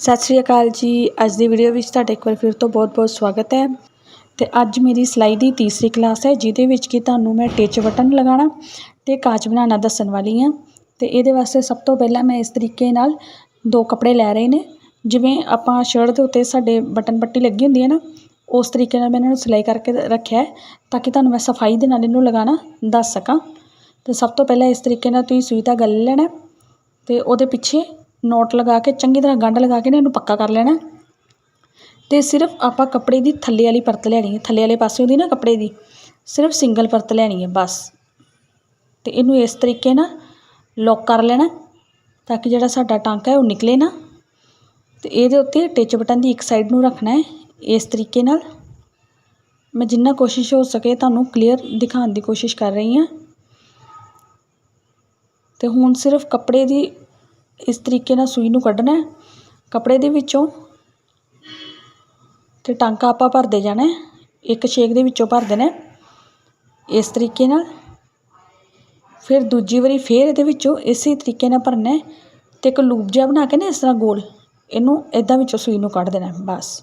ਸਤਿ ਸ਼੍ਰੀ ਅਕਾਲ ਜੀ। ਅੱਜ ਦੀ ਵੀਡੀਓ ਵਿੱਚ ਤੁਹਾਡਾ ਇੱਕ ਵਾਰ ਫਿਰ ਤੋਂ ਬਹੁਤ-ਬਹੁਤ ਸਵਾਗਤ ਹੈ। ਤੇ ਅੱਜ ਮੇਰੀ ਸਿਲਾਈ ਦੀ ਤੀਸਰੀ ਕਲਾਸ ਹੈ, ਜਿਹਦੇ ਵਿੱਚ ਕਿ ਤੁਹਾਨੂੰ ਮੈਂ ਟਿਚ ਬਟਨ ਲਗਾਉਣਾ ਤੇ ਕਾਜ ਬਣਾਉਣਾ ਦੱਸਣ ਵਾਲੀ ਹਾਂ। ਤੇ ਇਹਦੇ ਵਾਸਤੇ ਸਭ ਤੋਂ ਪਹਿਲਾਂ ਮੈਂ ਇਸ ਤਰੀਕੇ ਨਾਲ ਦੋ ਕੱਪੜੇ ਲੈ ਰਹੇ ਨੇ। ਜਿਵੇਂ ਆਪਾਂ ਸ਼ਰਟ ਦੇ ਉੱਤੇ ਸਾਡੇ ਬਟਨ ਪੱਟੀ ਲੱਗੀ ਹੁੰਦੀ ਹੈ ਨਾ, ਉਸ ਤਰੀਕੇ ਨਾਲ ਮੈਂ ਇਹਨਾਂ ਨੂੰ ਸਿਲਾਈ ਕਰਕੇ ਰੱਖਿਆ ਹੈ, ਤਾਂ ਕਿ ਤੁਹਾਨੂੰ ਮੈਂ ਸਫ਼ਾਈ ਦੇ ਨਾਲ ਇਹਨੂੰ ਲਗਾਉਣਾ ਦੱਸ ਸਕਾਂ। ਤੇ ਸਭ ਤੋਂ ਪਹਿਲਾਂ ਇਸ ਤਰੀਕੇ ਨਾਲ ਤੁਸੀਂ ਸੂਈ ਧਾਗਾ ਲੈ ਲੈਣਾ ਤੇ ਉਹਦੇ ਪਿੱਛੇ ਨੋਟ ਲਗਾ ਕੇ, ਚੰਗੀ ਤਰ੍ਹਾਂ ਗੰਢ ਲਗਾ ਕੇ ਨਾ ਇਹਨੂੰ ਪੱਕਾ ਕਰ ਲੈਣਾ। ਤੇ ਸਿਰਫ ਆਪਾਂ ਕੱਪੜੇ ਦੀ ਥੱਲੇ ਵਾਲੀ ਪਰਤ ਲੈਣੀ ਹੈ। ਥੱਲੇ ਵਾਲੇ ਪਾਸੇ ਉਹਦੀ ਨਾ ਕੱਪੜੇ ਦੀ, ਸਿਰਫ ਸਿੰਗਲ ਪਰਤ ਲੈਣੀ ਹੈ ਬਸ। ਤੇ ਇਹਨੂੰ ਇਸ ਤਰੀਕੇ ਨਾਲ ਲੌਕ ਕਰ ਲੈਣਾ ਤਾਂ ਕਿ ਜਿਹੜਾ ਸਾਡਾ ਟਾਂਕਾ ਹੈ ਉਹ ਨਿਕਲੇ ਨਾ। ਤੇ ਇਹਦੇ ਉੱਤੇ ਟਿਚ ਬਟਨ ਦੀ ਇੱਕ ਸਾਈਡ ਨੂੰ ਰੱਖਣਾ ਹੈ। ਇਸ ਤਰੀਕੇ ਨਾਲ ਮੈਂ ਜਿੰਨਾ ਕੋਸ਼ਿਸ਼ ਹੋ ਸਕੇ ਤੁਹਾਨੂੰ ਕਲੀਅਰ ਦਿਖਾਉਣ ਦੀ ਕੋਸ਼ਿਸ਼ ਕਰ ਰਹੀ ਹਾਂ। ਤੇ ਹੁਣ ਸਿਰਫ ਕੱਪੜੇ ਦੀ ਇਸ ਤਰੀਕੇ ਨਾਲ ਸੂਈ ਨੂੰ ਕੱਢਣਾ ਹੈ, ਕੱਪੜੇ ਦੇ ਵਿੱਚੋਂ ਤੇ ਟਾਂਕਾ ਆਪਾਂ ਭਰਦੇ ਜਾਣਾ ਇੱਕ ਛੇਕ ਦੇ ਵਿੱਚੋਂ ਭਰ ਦੇਣਾ ਇਸ ਤਰੀਕੇ ਨਾਲ ਫਿਰ ਦੂਜੀ ਵਾਰੀ ਫਿਰ ਇਹਦੇ ਵਿੱਚੋਂ ਇਸੇ ਤਰੀਕੇ ਨਾਲ ਭਰਨਾ ਹੈ ਤੇ ਇੱਕ ਲੂਪ ਜਿਹਾ ਬਣਾ ਕੇ ਨਾ ਇਸ ਤਰ੍ਹਾਂ ਗੋਲ, ਇਹਨੂੰ ਇਦਾਂ ਵਿੱਚੋਂ ਸੂਈ ਨੂੰ ਕੱਢ ਦੇਣਾ ਬਸ।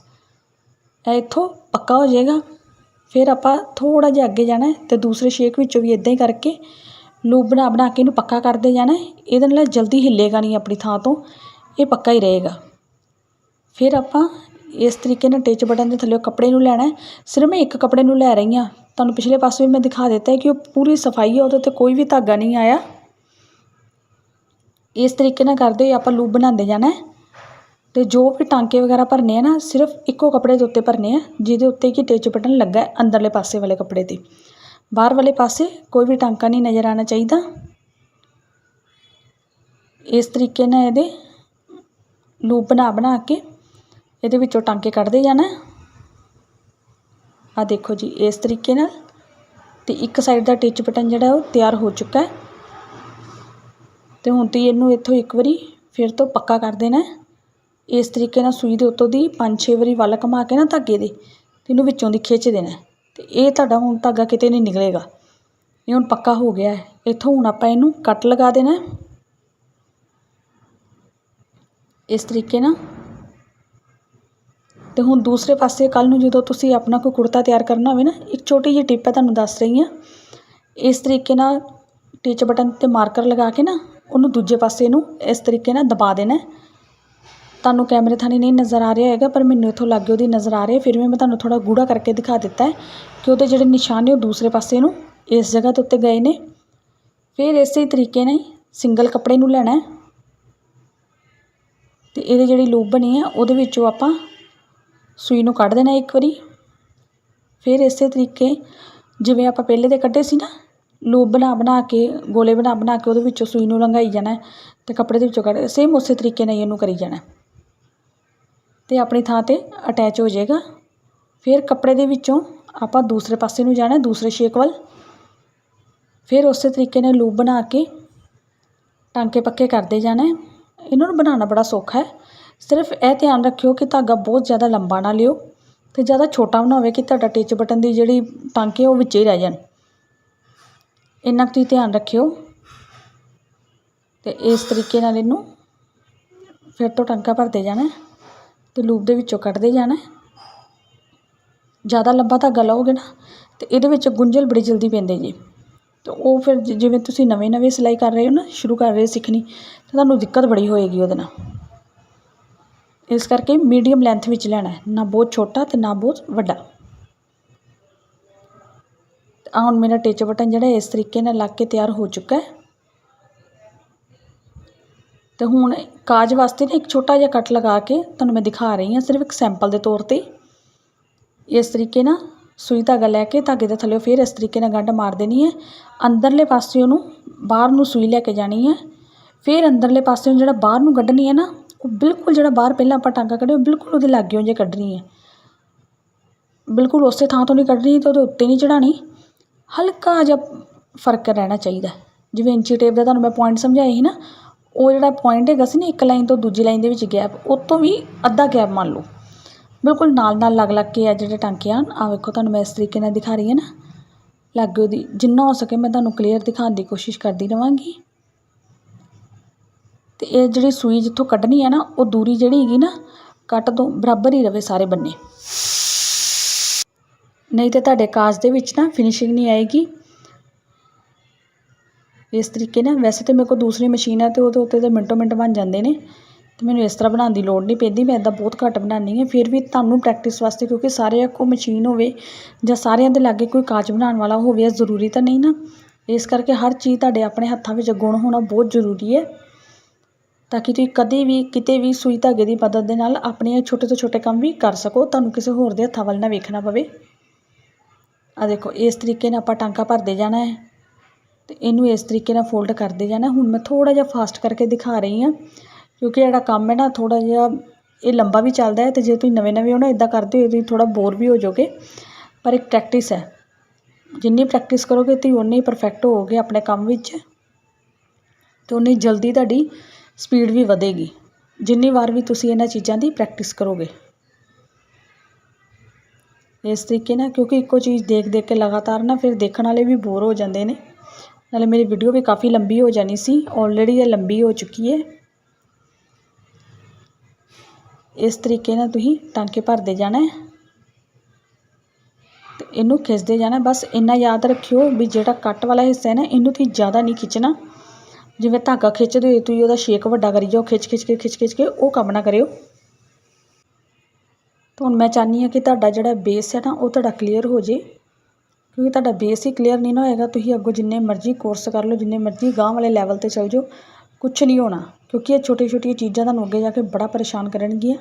ਇਹ ਇੱਥੋਂ ਪੱਕਾ ਹੋ ਜਾਏਗਾ, ਫਿਰ ਆਪਾਂ ਥੋੜਾ ਜਿਹਾ ਅੱਗੇ ਜਾਣਾ ਹੈ ਤੇ ਦੂਸਰੇ ਛੇਕ ਵਿੱਚੋਂ ਵੀ ਇਦਾਂ ਹੀ ਕਰਕੇ ਲੂਪ ਬਣਾ ਬਣਾ ਕੇ ਇਹਨੂੰ ਪੱਕਾ ਕਰਦੇ ਜਾਣਾ ਇਹਦੇ ਨਾਲ ਜਲਦੀ ਹਿੱਲੇਗਾ ਨਹੀਂ ਆਪਣੀ ਥਾਂ ਤੋਂ। ਇਹ ਪੱਕਾ ਹੀ ਰਹੇਗਾ। ਫਿਰ ਆਪਾਂ ਇਸ ਤਰੀਕੇ ਨਾਲ ਟਿਚ ਬਟਨ ਦੇ ਥੱਲੇ ਕੱਪੜੇ ਨੂੰ ਲੈਣਾ ਸਿਰਫ ਮੈਂ ਇੱਕ ਕੱਪੜੇ ਨੂੰ ਲੈ ਰਹੀ ਹਾਂ। ਤੁਹਾਨੂੰ ਪਿਛਲੇ ਪਾਸੇ ਵੀ ਮੈਂ ਦਿਖਾ ਦਿੱਤਾ ਹੈ ਕਿ ਉਹ ਪੂਰੀ ਸਫ਼ਾਈ ਹੈ, ਉਹਦੇ 'ਤੇ ਕੋਈ ਵੀ ਧਾਗਾ ਨਹੀਂ ਆਇਆ। ਇਸ ਤਰੀਕੇ ਨਾਲ ਕਰਦੇ ਹੋਏ ਆਪਾਂ ਲੂਪ ਬਣਾਉਂਦੇ ਜਾਣਾ ਹੈ। ਤੇ ਜੋ ਵੀ ਟਾਂਕੇ ਵਗੈਰਾ ਭਰਨੇ ਆ ਨਾ, ਸਿਰਫ ਇੱਕੋ ਕੱਪੜੇ ਦੇ ਉੱਤੇ ਭਰਨੇ ਆ, ਜਿਹਦੇ ਉੱਤੇ ਕਿ ਟਿਚ ਬਟਨ ਲੱਗਾ ਅੰਦਰਲੇ ਪਾਸੇ ਵਾਲੇ ਕੱਪੜੇ 'ਤੇ। ਬਾਹਰ ਵਾਲੇ ਪਾਸੇ ਕੋਈ ਵੀ ਟਾਂਕਾ ਨਹੀਂ ਨਜ਼ਰ ਆਉਣਾ ਚਾਹੀਦਾ। ਇਸ ਤਰੀਕੇ ਨਾਲ ਇਹਦੇ ਲੂਪ ਬਣਾ ਬਣਾ ਕੇ ਇਹਦੇ ਵਿੱਚੋਂ ਟਾਂਕੇ ਕੱਢਦੇ ਜਾਣਾ। ਆ ਦੇਖੋ ਜੀ, ਇਸ ਤਰੀਕੇ ਨਾਲ ਤੇ ਇੱਕ ਸਾਈਡ ਦਾ ਟਿਚ ਬਟਨ ਜਿਹੜਾ ਉਹ ਤਿਆਰ ਹੋ ਚੁੱਕਾ ਹੈ। ਤੇ ਹੁਣ ਤੁਸੀਂ ਇਹਨੂੰ ਇੱਥੋਂ ਇੱਕ ਵਾਰੀ ਫਿਰ ਤੋਂ ਪੱਕਾ ਕਰ ਦੇਣਾ ਇਸ ਤਰੀਕੇ ਨਾਲ ਸੂਈ ਦੇ ਉੱਤੋਂ ਦੀ 5-6 ਵਾਰੀ ਵੱਲ ਘੁਮਾ ਕੇ ਨਾ ਧਾਗੇ ਦੇ, ਤੇ ਇਹਨੂੰ ਵਿੱਚੋਂ ਦੀ ਖਿੱਚ ਦੇਣਾ ਤੇ ਇਹ ਤੁਹਾਡਾ ਹੁਣ ਧਾਗਾ ਕਿਤੇ ਨਹੀਂ ਨਿਕਲੇਗਾ। ਇਹ ਹੁਣ ਪੱਕਾ ਹੋ ਗਿਆ ਹੈ। ਇੱਥੋਂ ਹੁਣ ਆਪਾਂ ਇਹਨੂੰ ਕੱਟ ਲਗਾ ਦੇਣਾ ਇਸ ਤਰੀਕੇ ਨਾਲ। ਤੇ ਹੁਣ ਦੂਸਰੇ ਪਾਸੇ ਕੱਲ ਨੂੰ ਜਦੋਂ ਤੁਸੀਂ ਆਪਣਾ ਕੋਈ ਕੁੜਤਾ ਤਿਆਰ ਕਰਨਾ ਹੋਵੇ ਨਾ, ਇੱਕ ਛੋਟੀ ਜਿਹੀ ਟਿਪ ਹੈ ਤੁਹਾਨੂੰ ਦੱਸ ਰਹੀ ਹਾਂ। ਇਸ ਤਰੀਕੇ ਨਾਲ ਟਿਚ ਬਟਨ ਤੇ ਮਾਰਕਰ ਲਗਾ ਕੇ ਨਾ, ਉਹਨੂੰ ਦੂਜੇ ਪਾਸੇ ਨੂੰ ਇਸ ਤਰੀਕੇ ਨਾਲ ਦਬਾ ਦੇਣਾ ਤੁਹਾਨੂੰ ਕੈਮਰੇ ਥਾਣੀ ਨਹੀਂ ਨਜ਼ਰ ਆ ਰਿਹਾ ਹੈਗਾ, ਪਰ ਮੈਨੂੰ ਇੱਥੋਂ ਲੱਗੇ ਉਹਦੀ ਨਜ਼ਰ ਆ ਰਿਹਾ ਫਿਰ ਵੀ ਮੈਂ ਤੁਹਾਨੂੰ ਥੋੜ੍ਹਾ ਗੂੜਾ ਕਰਕੇ ਦਿਖਾ ਦਿੱਤਾ ਕਿ ਉਹਦੇ ਜਿਹੜੇ ਨਿਸ਼ਾਨ ਨੇ ਉਹ ਦੂਸਰੇ ਪਾਸੇ ਨੂੰ ਇਸ ਜਗ੍ਹਾ ਦੇ ਉੱਤੇ ਗਏ ਨੇ। ਫਿਰ ਇਸੇ ਤਰੀਕੇ ਨਾਲ ਸਿੰਗਲ ਕੱਪੜੇ ਨੂੰ ਲੈਣਾ ਤੇ ਇਹਦੇ ਜਿਹੜੀ ਲੂਪ ਬਣੀ ਆ ਉਹਦੇ ਵਿੱਚੋਂ ਆਪਾਂ ਸੂਈ ਨੂੰ ਕੱਢ ਦੇਣਾ ਇੱਕ ਵਾਰੀ। ਫਿਰ ਇਸੇ ਤਰੀਕੇ ਜਿਵੇਂ ਆਪਾਂ ਪਹਿਲੇ ਦੇ ਕੱਢੇ ਸੀ ਨਾ, ਲੂਪ ਬਣਾ ਬਣਾ ਕੇ, ਗੋਲੇ ਬਣਾ ਬਣਾ ਕੇ ਉਹਦੇ ਵਿੱਚੋਂ ਸੂਈ ਨੂੰ ਲੰਘਾਈ ਜਾਣਾ ਤੇ ਕੱਪੜੇ ਦੇ ਵਿੱਚੋਂ ਕੱਢ ਸੇਮ ਉਸੇ ਤਰੀਕੇ ਨਾਲ ਇਹਨੂੰ ਕਰੀ ਜਾਣਾ ਅਤੇ ਆਪਣੀ ਥਾਂ ਤੇ ਅਟੈਚ ਹੋ ਜਾਏਗਾ। ਫਿਰ ਕੱਪੜੇ ਦੇ ਵਿੱਚੋਂ ਆਪਾਂ ਦੂਸਰੇ ਪਾਸੇ ਨੂੰ ਜਾਣਾ, ਦੂਸਰੇ ਸ਼ੇਕ ਵੱਲ। ਫਿਰ ਉਸੇ ਤਰੀਕੇ ਨਾਲ ਲੂਪ ਬਣਾ ਕੇ ਟਾਂਕੇ ਪੱਕੇ ਕਰਦੇ ਜਾਣਾ ਇਹਨਾਂ ਨੂੰ ਬਣਾਉਣਾ ਬੜਾ ਸੌਖਾ ਹੈ। ਸਿਰਫ ਇਹ ਧਿਆਨ ਰੱਖਿਓ ਕਿ ਧਾਗਾ ਬਹੁਤ ਜ਼ਿਆਦਾ ਲੰਬਾ ਨਾ ਲਿਓ ਤੇ ਜ਼ਿਆਦਾ ਛੋਟਾ ਵੀ ਨਾ ਹੋਵੇ ਕਿ ਤੁਹਾਡਾ ਟਿਚ ਬਟਨ ਦੀ ਜਿਹੜੀ ਟਾਂਕੇ ਉਹ ਵਿੱਚ ਹੀ ਰਹਿ ਜਾਣ। ਇੰਨਾ ਕੁ ਤੁਸੀਂ ਧਿਆਨ ਰੱਖਿਓ। ਤੇ ਇਸ ਤਰੀਕੇ ਨਾਲ ਇਹਨੂੰ ਫਿਰ ਤੋਂ ਟਾਂਕਾ ਭਰਦੇ ਜਾਣਾ ਤੇ ਲੂਪ ਦੇ ਵਿੱਚੋਂ ਕੱਢਦੇ ਜਾਣਾ ਜ਼ਿਆਦਾ ਲੰਬਾ ਧਾਗਾ ਲਓਗੇ ਨਾ, ਤੇ ਇਹਦੇ ਵਿੱਚ ਗੁੰਝਲ ਬੜੀ ਜਲਦੀ ਪੈਂਦੇ ਜੀ। ਤੇ ਉਹ ਫਿਰ ਜਿਵੇਂ ਤੁਸੀਂ ਨਵੇਂ ਨਵੇਂ ਸਿਲਾਈ ਕਰ ਰਹੇ ਹੋ ਨਾ, ਸ਼ੁਰੂ ਕਰ ਰਹੇ ਸਿੱਖਣੀ, ਤਾਂ ਤੁਹਾਨੂੰ ਦਿੱਕਤ ਬੜੀ ਹੋਏਗੀ ਉਹਦੇ ਨਾਲ। ਇਸ ਕਰਕੇ ਮੀਡੀਅਮ ਲੈਂਥ ਵਿੱਚ ਲੈਣਾ ਹੈ। ਨਾ ਬਹੁਤ ਛੋਟਾ ਤੇ ਨਾ ਬਹੁਤ ਵੱਡਾ। ਆ ਹੁਣ ਮੇਰਾ ਟਿਚ ਬਟਨ ਜਿਹੜਾ ਇਸ ਤਰੀਕੇ ਨਾਲ ਲੱਗ ਕੇ ਤਿਆਰ ਹੋ ਚੁੱਕਾ ਹੈ। ਅਤੇ ਹੁਣ ਕਾਜ ਵਾਸਤੇ ਨਾ ਇੱਕ ਛੋਟਾ ਜਿਹਾ ਕੱਟ ਲਗਾ ਕੇ ਤੁਹਾਨੂੰ ਮੈਂ ਦਿਖਾ ਰਹੀ ਹਾਂ ਸਿਰਫ ਇੱਕ ਸੈਂਪਲ ਦੇ ਤੌਰ ਤੇ। ਇਸ ਤਰੀਕੇ ਨਾਲ ਸੂਈ ਧਾਗਾ ਲੈ ਕੇ ਧਾਗੇ ਦੇ ਥੱਲੇ ਫਿਰ ਇਸ ਤਰੀਕੇ ਨਾਲ ਗੰਢ ਮਾਰ ਦੇਣੀ ਹੈ। ਅੰਦਰਲੇ ਪਾਸੇ ਉਹਨੂੰ ਬਾਹਰ ਨੂੰ ਸੂਈ ਲੈ ਕੇ ਜਾਣੀ ਹੈ। ਫਿਰ ਅੰਦਰਲੇ ਪਾਸੇ ਨੂੰ ਜਿਹੜਾ ਬਾਹਰ ਨੂੰ ਕੱਢਣੀ ਹੈ ਨਾ, ਉਹ ਬਿਲਕੁਲ ਜਿਹੜਾ ਬਾਹਰ ਪਹਿਲਾਂ ਆਪਾਂ ਟਾਂਕਾ ਕੱਢਿਆ ਬਿਲਕੁਲ ਉਹਦੇ ਲਾਗਿਓਂ ਜੇ ਕੱਢਣੀ ਹੈ। ਬਿਲਕੁਲ ਉਸੇ ਥਾਂ ਤੋਂ ਨਹੀਂ ਕੱਢਣੀ, ਤੇ ਉਹਦੇ ਉੱਤੇ ਨਹੀਂ ਚੜਾਣੀ ਹਲਕਾ ਜਿਹਾ ਫ਼ਰਕ ਰਹਿਣਾ ਚਾਹੀਦਾ ਜਿਵੇਂ ਇੰਚੀ ਟੇਪ ਦਾ ਤੁਹਾਨੂੰ ਮੈਂ ਪੁਆਇੰਟ ਸਮਝਾਇਆ ਸੀ ਨਾ ਉਹ ਜਿਹੜਾ ਪੁਆਇੰਟ ਹੈਗਾ ਸੀ ਨਾ ਇੱਕ ਲਾਈਨ ਤੋਂ ਦੂਜੀ ਲਾਈਨ ਦੇ ਵਿੱਚ ਗੈਪ ਉਹ ਤੋਂ ਵੀ ਅੱਧਾ ਗੈਪ ਮੰਨ ਲਓ। ਬਿਲਕੁਲ ਨਾਲ ਨਾਲ ਲੱਗ ਲੱਗ ਕੇ ਆ ਜਿਹੜੇ ਟਾਂਕੇ ਆ ਆ ਵੇਖੋ ਤੁਹਾਨੂੰ ਮੈਂ ਇਸ ਤਰੀਕੇ ਨਾਲ ਦਿਖਾ ਰਹੀ ਹਾਂ ਨਾ। ਲਾਗੇ ਉਹਦੀ, ਜਿੰਨਾ ਹੋ ਸਕੇ ਮੈਂ ਤੁਹਾਨੂੰ ਕਲੀਅਰ ਦਿਖਾਉਣ ਦੀ ਕੋਸ਼ਿਸ਼ ਕਰਦੀ ਰਵਾਂਗੀ। ਤੇ ਇਹ ਜਿਹੜੀ ਸੂਈ ਜਿੱਥੋਂ ਕੱਢਣੀ ਹੈ ਨਾ, ਉਹ ਦੂਰੀ ਜਿਹੜੀ ਹੈਗੀ ਨਾ, ਕੱਟ ਤੋਂ ਬਰਾਬਰ ਹੀ ਰਵੇ ਸਾਰੇ ਬੰਨੇ। ਨਹੀਂ ਤੇ ਤੁਹਾਡੇ ਕਾਜ ਦੇ ਵਿੱਚ ਨਾ ਫਿਨਿਸ਼ਿੰਗ ਨਹੀਂ ਆਏਗੀ। ਇਸ ਤਰੀਕੇ ਨਾਲ। ਵੈਸੇ ਤਾਂ ਮੇਰੇ ਕੋਲ ਦੂਸਰੀ ਮਸ਼ੀਨ ਆ ਤੇ ਉਹਦੇ ਉੱਤੇ ਤਾਂ ਮਿੰਟੋ ਮਿੰਟ ਬਣ ਜਾਂਦੇ ਨੇ। ਤੇ ਮੈਨੂੰ ਇਸ ਤਰ੍ਹਾਂ ਬਣਾਉਣ ਦੀ ਲੋੜ ਨਹੀਂ ਪੈਂਦੀ। ਮੈਂ ਇੱਦਾਂ ਬਹੁਤ ਘੱਟ ਬਣਾਉਂਦੀ ਹਾਂ। ਫਿਰ ਵੀ ਤੁਹਾਨੂੰ ਪ੍ਰੈਕਟਿਸ ਵਾਸਤੇ ਕਿਉਂਕਿ ਸਾਰਿਆਂ ਕੋਲ ਮਸ਼ੀਨ ਹੋਵੇ ਜਾਂ ਸਾਰਿਆਂ ਦੇ ਲਾਗੇ ਕੋਈ ਕਾਜ ਬਣਾਉਣ ਵਾਲਾ ਹੋਵੇ ਇਹ ਜ਼ਰੂਰੀ ਤਾਂ ਨਹੀਂ ਨਾ। ਇਸ ਕਰਕੇ ਹਰ ਚੀਜ਼ ਤੁਹਾਡੇ ਆਪਣੇ ਹੱਥਾਂ ਵਿੱਚ ਗੁਣ ਹੋਣਾ ਬਹੁਤ ਜ਼ਰੂਰੀ ਹੈ। ਤਾਂ ਕਿ ਤੁਸੀਂ ਕਦੇ ਵੀ, ਕਿਤੇ ਵੀ ਸੂਈ ਧਾਗੇ ਦੀ ਮਦਦ ਦੇ ਨਾਲ ਆਪਣੇ ਛੋਟੇ ਤੋਂ ਛੋਟੇ ਕੰਮ ਵੀ ਕਰ ਸਕੋ। ਤੁਹਾਨੂੰ ਕਿਸੇ ਹੋਰ ਦੇ ਹੱਥਾਂ ਵੱਲ ਨਾ ਵੇਖਣਾ ਪਵੇ। ਆ ਦੇਖੋ, ਇਸ ਤਰੀਕੇ ਨਾਲ ਆਪਾਂ ਟਾਂਕਾ ਭਰਦੇ ਜਾਣਾ ਹੈ। ਅਤੇ ਇਹਨੂੰ ਇਸ ਤਰੀਕੇ ਨਾਲ ਫੋਲਡ ਕਰਦੇ ਜਾਣਾ। ਹੁਣ ਮੈਂ ਥੋੜ੍ਹਾ ਜਿਹਾ ਫਾਸਟ ਕਰਕੇ ਦਿਖਾ ਰਹੀ ਹਾਂ, ਕਿਉਂਕਿ ਜਿਹੜਾ ਕੰਮ ਹੈ ਨਾ, ਥੋੜ੍ਹਾ ਜਿਹਾ ਇਹ ਲੰਬਾ ਵੀ ਚੱਲਦਾ ਹੈ ਅਤੇ ਜੇ ਤੁਸੀਂ ਨਵੇਂ ਨਵੇਂ ਹੋ ਨਾ ਇੱਦਾਂ ਕਰਦੇ ਹੋ ਤੁਸੀਂ ਥੋੜ੍ਹਾ ਬੋਰ ਵੀ ਹੋ ਜਾਓਗੇ। ਪਰ ਇੱਕ ਪ੍ਰੈਕਟਿਸ ਹੈ। ਜਿੰਨੀ ਪ੍ਰੈਕਟਿਸ ਕਰੋਗੇ, ਤੁਸੀਂ ਉਨੇ ਹੀ ਪਰਫੈਕਟ ਹੋਵੋਗੇ ਆਪਣੇ ਕੰਮ ਵਿੱਚ ਤੇ ਉਨੀ ਜਲਦੀ ਤੁਹਾਡੀ ਸਪੀਡ ਵੀ ਵਧੇਗੀ। ਜਿੰਨੀ ਵਾਰ ਵੀ ਤੁਸੀਂ ਇਹਨਾਂ ਚੀਜ਼ਾਂ ਦੀ ਪ੍ਰੈਕਟਿਸ ਕਰੋਗੇ। ਇਸ ਤਰੀਕੇ ਨਾਲ, ਕਿਉਂਕਿ ਇੱਕੋ ਚੀਜ਼ ਦੇਖ ਦੇਖ ਕੇ ਲਗਾਤਾਰ ਨਾ, ਫਿਰ ਦੇਖਣ ਵਾਲੇ ਵੀ ਬੋਰ ਹੋ ਜਾਂਦੇ ਨੇ। ਨਾਲੇ ਮੇਰੀ ਵੀਡੀਓ ਵੀ ਕਾਫੀ ਲੰਬੀ ਹੋ ਜਾਣੀ ਸੀ ਆਲਰੇਡੀ ਇਹ ਲੰਬੀ ਹੋ ਚੁੱਕੀ ਹੈ। ਇਸ ਤਰੀਕੇ ਨਾਲ ਤੁਸੀਂ ਟਾਂਕੇ ਭਰਦੇ ਜਾਣਾ ਹੈ। ਤੇ ਇਹਨੂੰ ਖਿੱਚਦੇ ਜਾਣਾ, ਬਸ ਇੰਨਾ ਯਾਦ ਰੱਖਿਓ ਵੀ ਜਿਹੜਾ ਕੱਟ ਵਾਲਾ ਹਿੱਸਾ ਹੈ ਨਾ, ਇਹਨੂੰ ਤੁਸੀਂ ਜ਼ਿਆਦਾ ਨਹੀਂ ਖਿੱਚਣਾ। ਜਿਵੇਂ ਧਾਗਾ ਖਿੱਚਦੇ ਹੋਏ ਤੁਸੀਂ ਉਹਦਾ ਸ਼ੇਕ ਵੱਡਾ ਕਰੀ ਜਾਓ, ਖਿੱਚ ਖਿੱਚ ਕੇ ਖਿੱਚ ਖਿੱਚ ਕੇ ਉਹ ਕੰਮ ਨਾ ਕਰਿਓ। ਤਾਂ ਹੁਣ ਮੈਂ ਚਾਹੁੰਦੀ ਹਾਂ ਕਿ ਤੁਹਾਡਾ ਜਿਹੜਾ ਬੇਸ ਹੈ ਨਾ, ਉਹ ਤੁਹਾਡਾ ਕਲੀਅਰ ਹੋ ਜੇ। ਕਿਉਂਕਿ ਤੁਹਾਡਾ ਬੇਸ ਹੀ ਕਲੀਅਰ ਨਹੀਂ ਨਾ ਹੋਏਗਾ, ਤੁਸੀਂ ਅੱਗੋਂ ਜਿੰਨੇ ਮਰਜ਼ੀ ਕੋਰਸ ਕਰ ਲਓ, ਜਿੰਨੇ ਮਰਜ਼ੀ ਗਾਂਹ ਵਾਲੇ ਲੈਵਲ 'ਤੇ ਚਲ ਜਾਓ, ਕੁਛ ਨਹੀਂ ਹੋਣਾ, ਕਿਉਂਕਿ ਇਹ ਛੋਟੀਆਂ ਛੋਟੀਆਂ ਚੀਜ਼ਾਂ ਤੁਹਾਨੂੰ ਅੱਗੇ ਜਾ ਕੇ ਬੜਾ ਪਰੇਸ਼ਾਨ ਕਰਨਗੀਆਂ।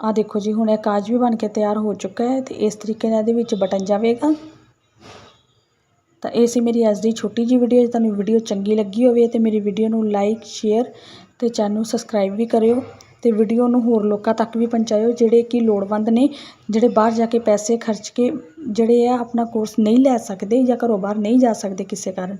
ਆ ਦੇਖੋ ਜੀ, ਹੁਣ ਇਹ ਕਾਜ ਵੀ ਬਣ ਕੇ ਤਿਆਰ ਹੋ ਚੁੱਕਾ ਹੈ ਤੇ ਇਸ ਤਰੀਕੇ ਨਾਲ ਇਹਦੇ ਵਿੱਚ ਬਟਨ ਜਾਵੇਗਾ। ਤਾਂ ਇਹ ਸੀ ਮੇਰੀ ਅੱਜ ਦੀ ਛੋਟੀ ਜੀ ਵੀਡੀਓ ਜੇ ਤੁਹਾਨੂੰ ਵੀਡੀਓ ਚੰਗੀ ਲੱਗੀ ਹੋਵੇ ਤੇ ਮੇਰੀ ਵੀਡੀਓ ਨੂੰ ਲਾਈਕ ਸ਼ੇਅਰ ਤੇ ਚੈਨਲ ਨੂੰ ਸਬਸਕ੍ਰਾਈਬ ਵੀ ਕਰਿਓ। ਅਤੇ ਵੀਡੀਓ ਨੂੰ ਹੋਰ ਲੋਕਾਂ ਤੱਕ ਵੀ ਪਹੁੰਚਾਇਓ, ਜਿਹੜੇ ਕਿ ਲੋੜਵੰਦ ਨੇ, ਜਿਹੜੇ ਬਾਹਰ ਜਾ ਕੇ ਪੈਸੇ ਖਰਚ ਕੇ, ਜਿਹੜੇ ਆ ਆਪਣਾ ਕੋਰਸ ਨਹੀਂ ਲੈ ਸਕਦੇ ਜਾਂ ਘਰੋਂ ਬਾਹਰ ਨਹੀਂ ਜਾ ਸਕਦੇ ਕਿਸੇ ਕਾਰਨ।